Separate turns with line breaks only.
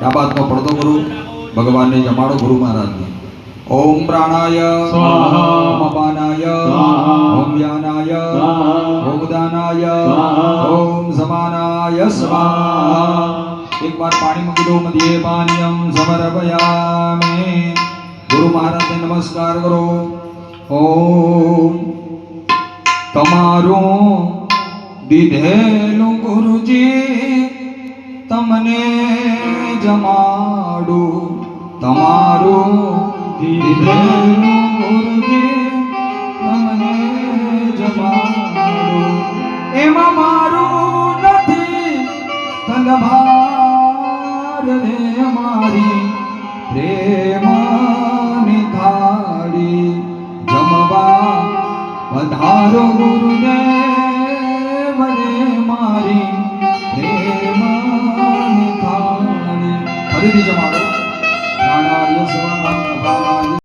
ડાબાતનો પડતો ગુરુ ભગવાનને જમાડો ગુરુ મહારાજને ઓમ પ્રાણાય
સ્વાહા.
ઓમ અપાનાય
સ્વાહા.
ઓમ વ્યાનાય
સ્વાહા.
ઓમ દાનાય
સ્વાહા.
ઓમ સમાનાય સ્વાહા એક વાર પાણી મૂકી દો મધ્યે પાનીયમ સમર્પયામિ ગુરુ મહારાજને નમસ્કાર કરો ઓમ તમારું દીધેલું ગુરુજી તમને જમાડું તમારો એમાં મારું નથી તલભાર રે મારી પ્રેમની થાળી જમવા વધારો ગુરુદેવ அறிவிஜமாக நானாய சிவனாம்